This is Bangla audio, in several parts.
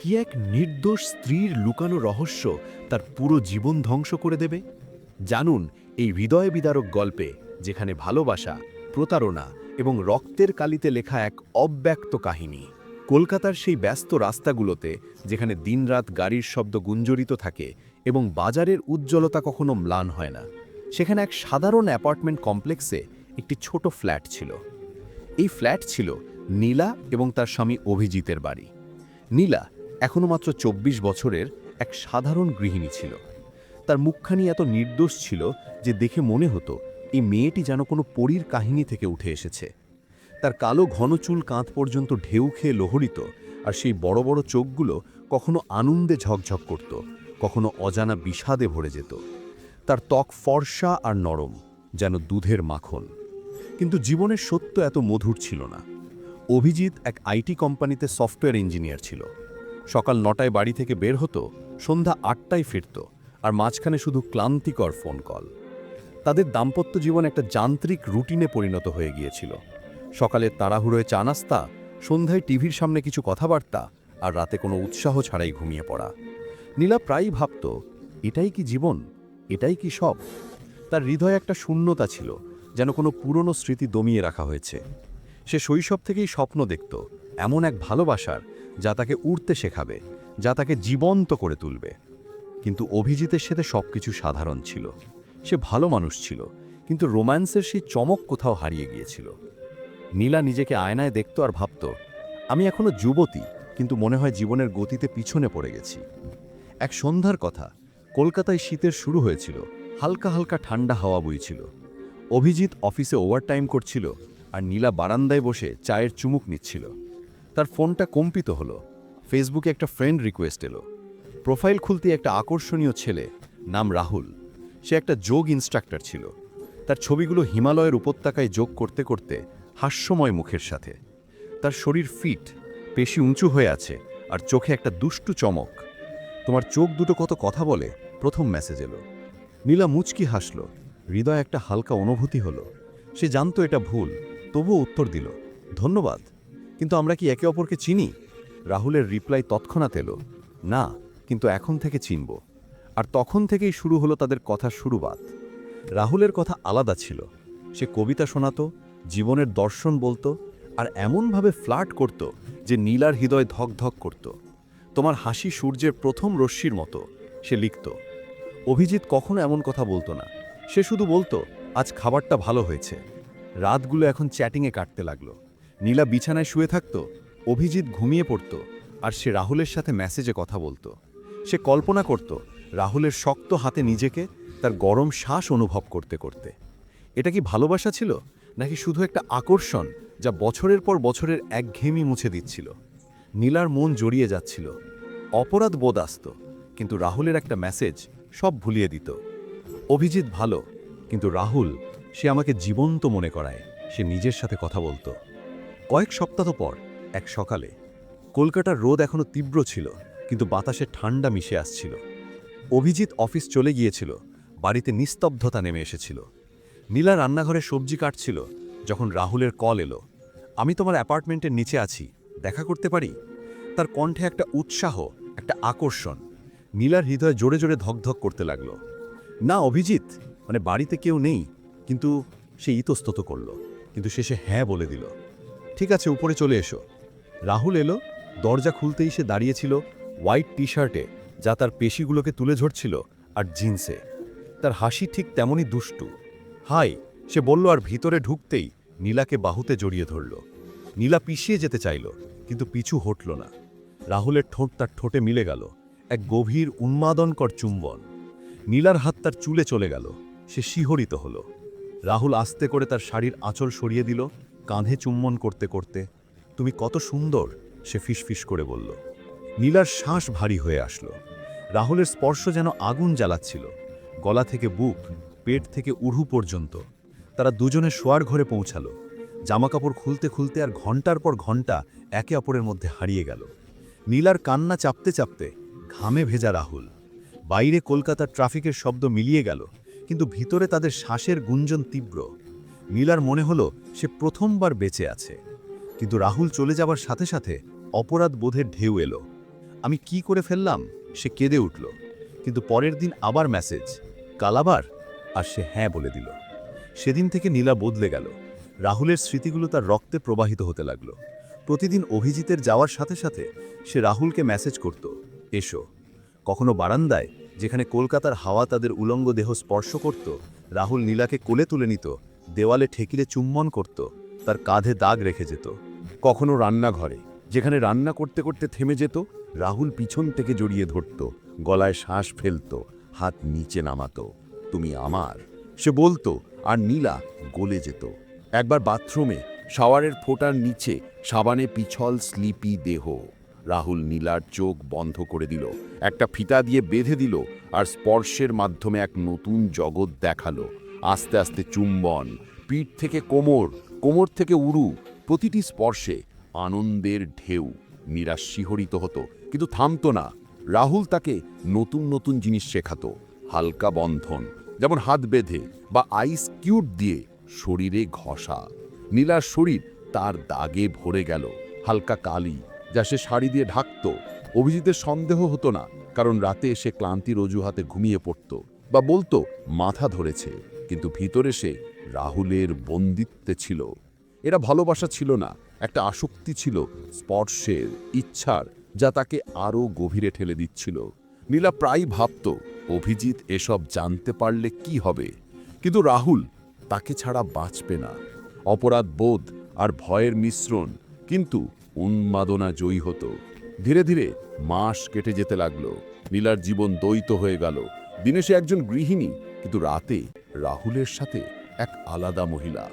কি এক নির্দোষ স্ত্রীর লুকানো রহস্য তার পুরো জীবন ধ্বংস করে দেবে? জানুন এই হৃদয় বিদারক গল্পে, যেখানে ভালোবাসা, প্রতারণা এবং রক্তের কালিতে লেখা এক অব্যক্ত কাহিনী। কলকাতার সেই ব্যস্ত রাস্তাগুলোতে, যেখানে দিনরাত গাড়ির শব্দ গুঞ্জরিত থাকে এবং বাজারের উজ্জ্বলতা কখনো ম্লান হয় না, সেখানে এক সাধারণ অ্যাপার্টমেন্ট কমপ্লেক্সে একটি ছোট ফ্ল্যাট ছিল। এই ফ্ল্যাট ছিল নীলা এবং তার স্বামী অভিজিতের বাড়ি। নীলা এখনও মাত্র চব্বিশ বছরের এক সাধারণ গৃহিণী ছিল। তার মুখখানি এত নির্দোষ ছিল যে দেখে মনে হতো এই মেয়েটি যেন কোনো পরীর কাহিনী থেকে উঠে এসেছে। তার কালো ঘন চুল কাঁধ পর্যন্ত ঢেউ খেয়ে লোহরিত আর সেই বড় বড় চোখগুলো কখনো আনন্দে ঝকঝক করত, কখনো অজানা বিষাদে ভরে যেত। তার ত্বক ফর্সা আর নরম, যেন দুধের মাখন। কিন্তু জীবনের সত্য এত মধুর ছিল না। অভিজিৎ এক আইটি কোম্পানিতে সফটওয়্যার ইঞ্জিনিয়ার ছিল। সকাল নটায় বাড়ি থেকে বের হতো, সন্ধ্যা আটটায় ফিরত আর মাঝখানে শুধু ক্লান্তিকর ফোন কল। তাদের দাম্পত্য জীবন একটা যান্ত্রিক রুটিনে পরিণত হয়ে গিয়েছিল। সকালে তাড়াহুড়োয় চা নাস্তা, সন্ধ্যায় টিভির সামনে কিছু কথাবার্তা আর রাতে কোনো উৎসাহ ছাড়াই ঘুমিয়ে পড়া। নীলা প্রায়ই ভাবত, এটাই কি জীবন? এটাই কি সব? তার হৃদয়ে একটা শূন্যতা ছিল, যেন কোনো পুরনো স্মৃতি দমিয়ে রাখা হয়েছে। সে শৈশব থেকেই স্বপ্ন দেখত, এমন এক ভালোবাসার যা তাকে উড়তে শেখাবে, যা তাকে জীবন্ত করে তুলবে। কিন্তু অভিজিতের সাথে সবকিছু সাধারণ ছিল। সে ভালো মানুষ ছিল, কিন্তু রোম্যান্সের সেই চমক কোথাও হারিয়ে গিয়েছিল। নীলা নিজেকে আয়নায় দেখত আর ভাবত, আমি এখনও যুবতী, কিন্তু মনে হয় জীবনের গতিতে পিছনে পড়ে গেছি। এক সন্ধ্যার কথা, কলকাতায় শীতের শুরু হয়েছিল, হালকা হালকা ঠান্ডা হাওয়া বইছিল। অভিজিৎ অফিসে ওভারটাইম করছিল আর নীলা বারান্দায় বসে চায়ের চুমুক নিচ্ছিল। তার ফোনটা কম্পিত হলো। ফেসবুকে একটা ফ্রেন্ড রিকোয়েস্ট এলো। প্রোফাইল খুলতে একটা আকর্ষণীয় ছেলে নাম রাহুল। সে একটা যোগ ইনস্ট্রাক্টর ছিল। তার ছবিগুলো হিমালয়ের উপত্যকায় যোগ করতে করতে হাস্যময় মুখের সাথে। তার শরীর ফিট, পেশি উঁচু হয়ে আছে আর চোখে একটা দুষ্টু চমক। তোমার চোখ দুটো কত কথা বলে? প্রথম মেসেজ এলো। নীলা মুচকি হাসল। হৃদয় একটা হালকা অনুভূতি হলো। সে জানতো এটা ভুল, তবুও উত্তর দিল, ধন্যবাদ। কিন্তু আমরা কি একে অপরকে চিনি? রাহুলের রিপ্লাই তৎক্ষণাৎ এলো। না, কিন্তু এখন থেকে চিনব। আর তখন থেকেই শুরু হলো তাদের কথার শুরুবাত। রাহুলের কথা আলাদা ছিল। সে কবিতা শোনাতো, জীবনের দর্শন বলতো, আর এমনভাবে ফ্লার্ট করত যে নীলার হৃদয় ধক ধক করত। তোমার হাসি সূর্যের প্রথম রশ্মির মতো, সে লিখত। অভিজিৎ কখনো এমন কথা বলতো না। সে শুধু বলতো, আজ খাবারটা ভালো হয়েছে। রাতগুলো এখন চ্যাটিংয়ে কাটতে লাগল। নীলা বিছানায় শুয়ে থাকত, অভিজিৎ ঘুমিয়ে পড়ত, আর সে রাহুলের সাথে মেসেজে কথা বলতো। সে কল্পনা করত, রাহুলের শক্ত হাতে নিজেকে তার গরম শ্বাস অনুভব করতে করতে। এটা কি ভালোবাসা ছিল, নাকি শুধু একটা আকর্ষণ যা বছরের পর বছরের একঘেয়েমি মুছে দিচ্ছিল? নীলার মন জড়িয়ে যাচ্ছিল। অপরাধ বোধ আসত, কিন্তু রাহুলের একটা মেসেজ সব ভুলিয়ে দিত। অভিজিৎ ভালো, কিন্তু রাহুল, সে আমাকে জীবন্ত মনে করায়, সে নিজের সাথে কথা বলতো। কয়েক সপ্তাহ পর, এক সকালে, কলকাতার রোদ এখনও তীব্র ছিল, কিন্তু বাতাসে ঠান্ডা মিশে আসছিল। অভিজিৎ অফিস চলে গিয়েছিল, বাড়িতে নিস্তব্ধতা নেমে এসেছিল। নীলা রান্নাঘরে সবজি কাটছিল, যখন রাহুলের কল এলো, আমি তোমার অ্যাপার্টমেন্টের নিচে আছি, দেখা করতে পারি? তার কণ্ঠে একটা উৎসাহ, একটা আকর্ষণ। নীলার হৃদয় জোরে জোরে ধকধক করতে লাগল। না, অভিজিৎ মানে বাড়িতে কেউ নেই, কিন্তু সে ইতস্তত করল, কিন্তু শেষে হ্যাঁ বলে দিল। ঠিক আছে, উপরে চলে এসো। রাহুল এলো, দরজা খুলতেই সে দাঁড়িয়েছিল হোয়াইট টি শার্টে যা তার পেশিগুলোকে তুলে ঝরছিল আর জিন্সে। তার হাসি ঠিক তেমনই দুষ্টু। হাই সে বলল, আর ভিতরে ঢুকতেই নীলাকে বাহুতে জড়িয়ে ধরল। নীলা পিছিয়ে যেতে চাইল, কিন্তু পিছু হটল না। রাহুলের ঠোঁট তার ঠোঁটে মিলে গেল, এক গভীর উন্মাদনকর চুম্বন। নীলার হাত তার চুলে চলে গেল, সে শিহরিত হল। রাহুল আস্তে করে তার শাড়ির আঁচল সরিয়ে দিল কাঁধে চুম্বন করতে করতে তুমি কত সুন্দর, সে ফিসফিস করে বলল। নীলার শ্বাস ভারী হয়ে আসলো। রাহুলের স্পর্শ যেন আগুন জ্বালাচ্ছিল। গলা থেকে বুক, পেট থেকে উড়ু পর্যন্ত। তারা দুজনে শোয়ার ঘরে পৌঁছালো। জামাকাপড় খুলতে খুলতে আর ঘণ্টার পর ঘণ্টা একে অপরের মধ্যে হারিয়ে গেল। নীলার কান্না চাপতে চাপতে ঘামে ভেজা রাহুল। বাইরে কলকাতার ট্রাফিকের শব্দ মিলিয়ে গেল, কিন্তু ভিতরে তাদের শ্বাসের গুঞ্জন তীব্র। নীলার মনে হলো সে প্রথমবার বেঁচে আছে। কিন্তু রাহুল চলে যাবার সাথে সাথে অপরাধ বোধের ঢেউ এলো। আমি কি করে ফেললাম? সে কেঁদে উঠল। কিন্তু পরের দিন আবার মেসেজ কাল আবার? আর সে হ্যাঁ বলে দিল। সেদিন থেকে নীলা বদলে গেল। রাহুলের স্মৃতিগুলো তার রক্তে প্রবাহিত হতে লাগল। প্রতিদিন অভিজিতের যাওয়ার সাথে সাথে সে রাহুলকে মেসেজ করত, এসো। কখনো বারান্দায়, যেখানে কলকাতার হাওয়া তাদের উলঙ্গ দেহ স্পর্শ করত, রাহুল নীলাকে কোলে তুলে নিত দেওয়ালে ঠেকিলে চুম্বন করত, তার কাঁধে দাগ রেখে যেত। কখনো রান্নাঘরে, যেখানে রান্না করতে করতে থেমে যেত, রাহুল পিছন থেকে জড়িয়ে ধরত, গলায় শ্বাস ফেলত, হাত নিচে নামাত, তুমি আমার? সে বলতো, আর নীলা গলে যেত। একবার বাথরুমে, শাওয়ারের ফোঁটার নিচে, সাবানে পিছল স্লিপি দেহ, রাহুল নীলার চোখ বন্ধ করে দিল, একটা ফিতা দিয়ে বেঁধে দিল, আর স্পর্শের মাধ্যমে এক নতুন জগৎ দেখাল আস্তে আস্তে চুম্বন, পিঠ থেকে কোমর কোমর থেকে উরু, প্রতিটি স্পর্শে আনন্দের ঢেউ নিরাশ শিহরিত হতো, কিন্তু থামতো না। রাহুল তাকে নতুন নতুন জিনিস শেখাতো, হালকা বন্ধন, যেমন হাত বেঁধে বা আইস কিউট দিয়ে শরীরে ঘষা। নীলার শরীর তার দাগে ভরে গেল, হালকা কালি, যা সে শাড়ি দিয়ে ঢাকত। অভিজিতের সন্দেহ হতো না, কারণ রাতে এসে ক্লান্তির অজুহাতে ঘুমিয়ে পড়ত বা বলতো, মাথা ধরেছে। কিন্তু ভিতরে সে রাহুলের বন্দিত্বে ছিল। এরা ভালোবাসা ছিল না, একটা আসক্তি ছিল, স্পর্শের ইচ্ছার, যা তাকে আরও গভীরে ঠেলে দিচ্ছিল। নীলা প্রায় ভাবত, অভিজিৎ এসব জানতে পারলে কি হবে? কিন্তু রাহুল তাকে ছাড়া বাঁচবে না। অপরাধ বোধ আর ভয়ের মিশ্রণ কিন্তু উন্মাদনা জয়ী হতো। ধীরে ধীরে মাস কেটে যেতে লাগল। নীলার জীবন দ্বৈত হয়ে গেল। দিনে সে একজন গৃহিণী, কিন্তু রাতে রাহুলের সাথে এক আলাদা মহিলা।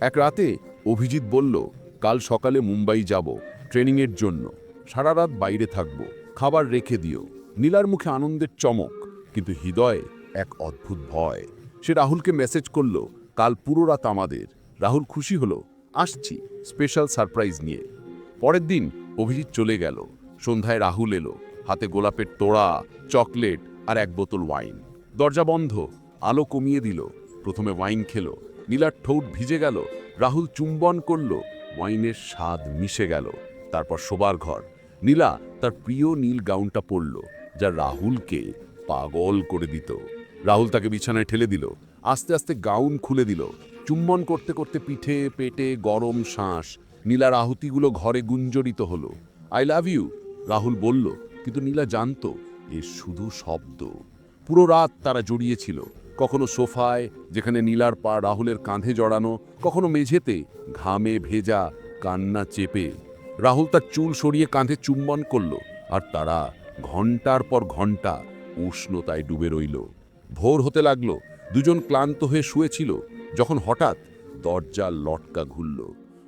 এক রাতে অভিজিৎ বলল, কাল সকালে মুম্বাই যাব, ট্রেনিংয়ের জন্য। সারা রাত বাইরে থাকব, খাবার রেখে দিও। নীলার মুখে আনন্দের চমক, কিন্তু হৃদয়ে এক অদ্ভুত ভয়। সে রাহুলকে মেসেজ করল, কাল পুরো রাত আমাদের। রাহুল খুশি হলো, আসছি স্পেশাল সারপ্রাইজ নিয়ে। পরের দিন অভিজিৎ চলে গেল। সন্ধ্যায় রাহুল এলো, হাতে গোলাপের তোড়া, চকলেট আর এক বোতল ওয়াইন দরজা বন্ধ আলো কমিয়ে দিল। প্রথমে ওয়াইন খেলো। নীলার ঠোঁট ভিজে গেল। রাহুল চুম্বন করল। ওয়াইনের স্বাদ মিশে গেল। তারপর শোবার ঘর। নীলা তার প্রিয় নীল গাউনটা পরল, যা রাহুলকে পাগল করে দিত। রাহুল তাকে বিছানায় ঠেলে দিল। আস্তে আস্তে গাউন খুলে দিল। চুম্বন করতে করতে পিঠে, পেটে গরম শ্বাস। নীলার আহুতিগুলো ঘরে গুঞ্জরিত হলো। আই লাভ ইউ, রাহুল বলল। কিন্তু নীলা জানতো, এ শুধু শব্দ। পুরো রাত তারা জড়িয়েছিল কখনো সোফায়, যেখানে নীলার পা রাহুলের কাঁধে জড়ানো, কখনো মেঝেতে ঘামে ভেজা কান্না চেপে। রাহুল তার চুল সরিয়ে কাঁধে চুম্বন করল, আর তারা ঘণ্টার পর ঘণ্টা উষ্ণতায় ডুবে রইল। ভোর হতে লাগল, দুজন ক্লান্ত হয়ে শুয়েছিল, যখন হঠাৎ দরজা লটকা ঘুরল।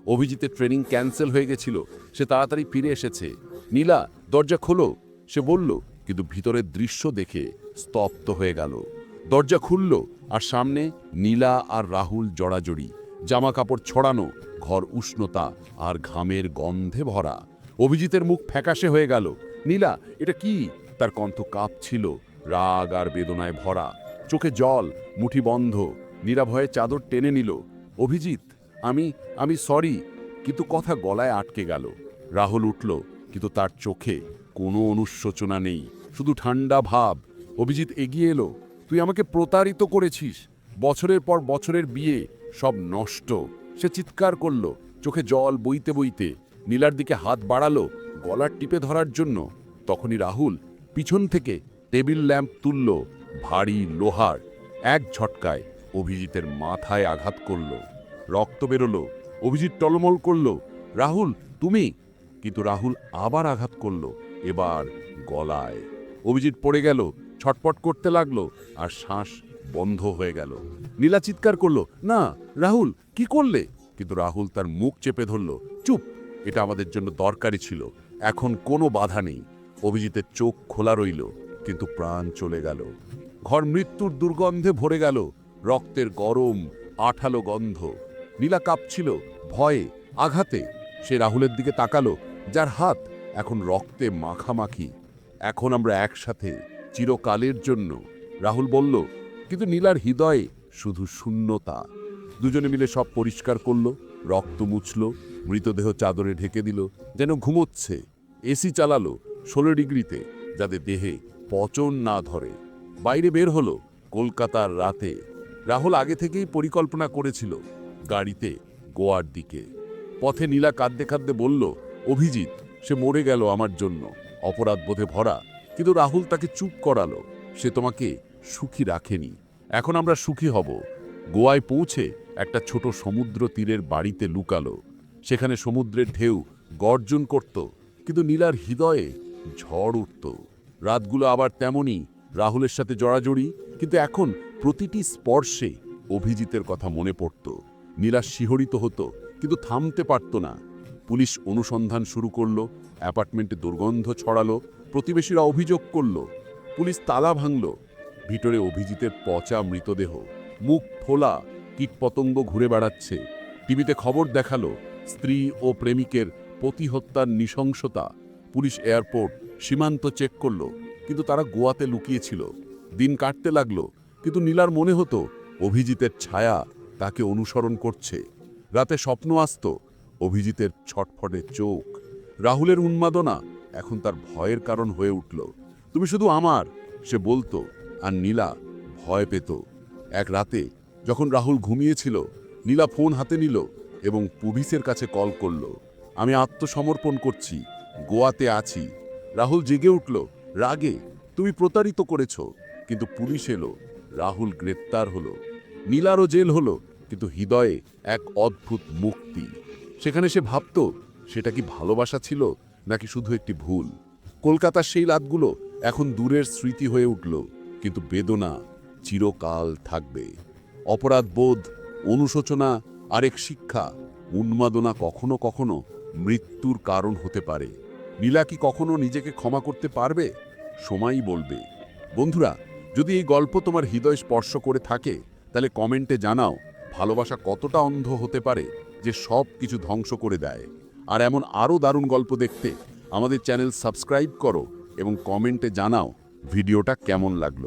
অভিজিতের ট্রেনিং ক্যান্সেল হয়ে গেছিল, সে তাড়াতাড়ি ফিরে এসেছে। নীলা দরজা খোলো, সে বলল, কিন্তু ভিতরের দৃশ্য দেখে স্তব্ধ হয়ে গেল। দরজা খুলল আর সামনে নীলা আর রাহুল জড়াজড়ি জামা কাপড় ছড়ানো, ঘর উষ্ণতা আর ঘামের গন্ধে ভরা। অভিজিতের মুখ ফ্যাকাশে হয়ে গেল। নীলা, এটা কি? তার কণ্ঠ কাঁপছিল, রাগ আর বেদনায় ভরা। চোখে জল, মুঠি বন্ধ। নিরাভয়ে চাদর টেনে নিল। অভিজিৎ, আমি আমি সরি, কিন্তু কথা গলায় আটকে গেল। রাহুল উঠল, কিন্তু তার চোখে কোনো অনুশোচনা নেই, শুধু ঠান্ডা ভাব। অভিজিৎ এগিয়ে এলো তুই আমাকে প্রতারিত করেছিস। বছরের পর বছরের বিয়ে সব নষ্ট। সে চিৎকার করল, চোখে জল বইতে বইতে। নীলার দিকে হাত বাড়ালো, গলার টিপে ধরার জন্য। তখনই রাহুল পিছন থেকে টেবিল ল্যাম্প তুলল, ভারী লোহার। এক ঝটকায় অভিজিতের মাথায় আঘাত করল। রক্ত বেরোলো, অভিজিৎ টলমল করল, রাহুল, তুমি? কিন্তু রাহুল আবার আঘাত করল, এবার গলায়। অভিজিৎ পড়ে গেল ছটপট করতে লাগল আর শ্বাস বন্ধ হয়ে গেল। নীলা চিৎকার করল, না, রাহুল, কি করলে? কিন্তু রাহুল তার মুখ চেপে ধরল, চুপ, এটা আমাদের জন্য দরকারি ছিল, এখন কোনো বাধা নেই। অভিজিতের চোখ খোলা রইল, কিন্তু প্রাণ চলে গেল। ঘর মৃত্যুর দুর্গন্ধে ভরে গেল, রক্তের গরম, আঠালো গন্ধ। নীলা কাঁপছিল, ভয়ে, আঘাতে। সে রাহুলের দিকে তাকালো, যার হাত এখন রক্তে মাখামাখি। এখন আমরা একসাথে চিরকালের জন্য। রাহুল বলল, কিন্তু নীলার হৃদয়ে শুধু শূন্যতা। দুজনে মিলে সব পরিষ্কার করল, রক্ত মুছল, মৃতদেহ চাদরে ঢেকে দিল, যেন ঘুমোচ্ছে। এসি চালালো ষোলো ডিগ্রিতে, যাতে দেহে পচন না ধরে। বাইরে বের হলো কলকাতার রাতে। রাহুল আগে থেকেই পরিকল্পনা করেছিল গাড়িতে গোয়ার দিকে। পথে নীলা কাঁদতে কাঁদতে বলল, অভিজিৎ, সে মরে গেল আমার জন্য। অপরাধ বোধে ভরা কিন্তু রাহুল তাকে চুপ করালো। সে তোমাকে সুখী রাখেনি। এখন আমরা সুখী হব। গোয়ায় পৌঁছে একটা ছোট সমুদ্র তীরের বাড়িতে লুকালো। সেখানে সমুদ্রের ঢেউ গর্জন করত, কিন্তু নীলার হৃদয়ে ঝড় উঠত। রাতগুলো আবার তেমনই রাহুলের সাথে জড়াজড়ি, কিন্তু এখন প্রতিটি স্পর্শে অভিজিতের কথা মনে পড়ত। নীলা শিহরিত হতো, কিন্তু থামতে পারত না। পুলিশ অনুসন্ধান শুরু করল, অ্যাপার্টমেন্টে দুর্গন্ধ ছড়ালো প্রতিবেশীরা অভিযোগ করল, পুলিশ তালা ভাঙল। ভিতরে অভিজিতের পচা মৃতদেহ, মুখ ফোলা, কীটপতঙ্গ ঘুরে বেড়াচ্ছে। টিভিতে খবর দেখাল, স্ত্রী ও প্রেমিকের প্রতিহত্যার নৃশংসতা। পুলিশ এয়ারপোর্ট সীমান্ত চেক করল, কিন্তু তারা গোয়াতে লুকিয়েছিল। দিন কাটতে লাগল, কিন্তু নীলার মনে হতো, অভিজিতের ছায়া তাকে অনুসরণ করছে। রাতে স্বপ্ন আসত, অভিজিতের ছটফটে চোখ। রাহুলের উন্মাদনা এখন তার ভয়ের কারণ হয়ে উঠল। তুমি শুধু আমার, সে বলতো, আর নীলা ভয় পেত। এক রাতে যখন রাহুল ঘুমিয়েছিল, নীলা ফোন হাতে নিল এবং পুলিশের কাছে কল করল, আমি আত্মসমর্পণ করছি, গোয়াতে আছি। রাহুল জেগে উঠল, রাগে, তুমি প্রতারিত করেছ। কিন্তু পুলিশ এলো, রাহুল গ্রেপ্তার হলো। নীলারও জেল হলো, কিন্তু হৃদয়ে এক অদ্ভুত মুক্তি। সেখানে সে ভাবত, সেটা কি ভালোবাসা ছিল? নাকি শুধু একটি ভুল? কলকাতার সেই রাতগুলো এখন দূরের স্মৃতি হয়ে উঠল, কিন্তু বেদনা চিরকাল থাকবে। অপরাধ বোধ অনুশোচনা, আরেক শিক্ষা, উন্মাদনা কখনো কখনো মৃত্যুর কারণ হতে পারে। নীলা কি কখনো নিজেকে ক্ষমা করতে পারবে? সময়ই বলবে। বন্ধুরা, যদি এই গল্প তোমার হৃদয় স্পর্শ করে থাকে, তাহলে কমেন্টে জানাও ভালোবাসা কতটা অন্ধ হতে পারে যে সব কিছু ধ্বংস করে দেয়। আর এমন আরও দারুণ গল্প দেখতে আমাদের চ্যানেল সাবস্ক্রাইব করো এবং কমেন্টে জানাও ভিডিওটা কেমন লাগল।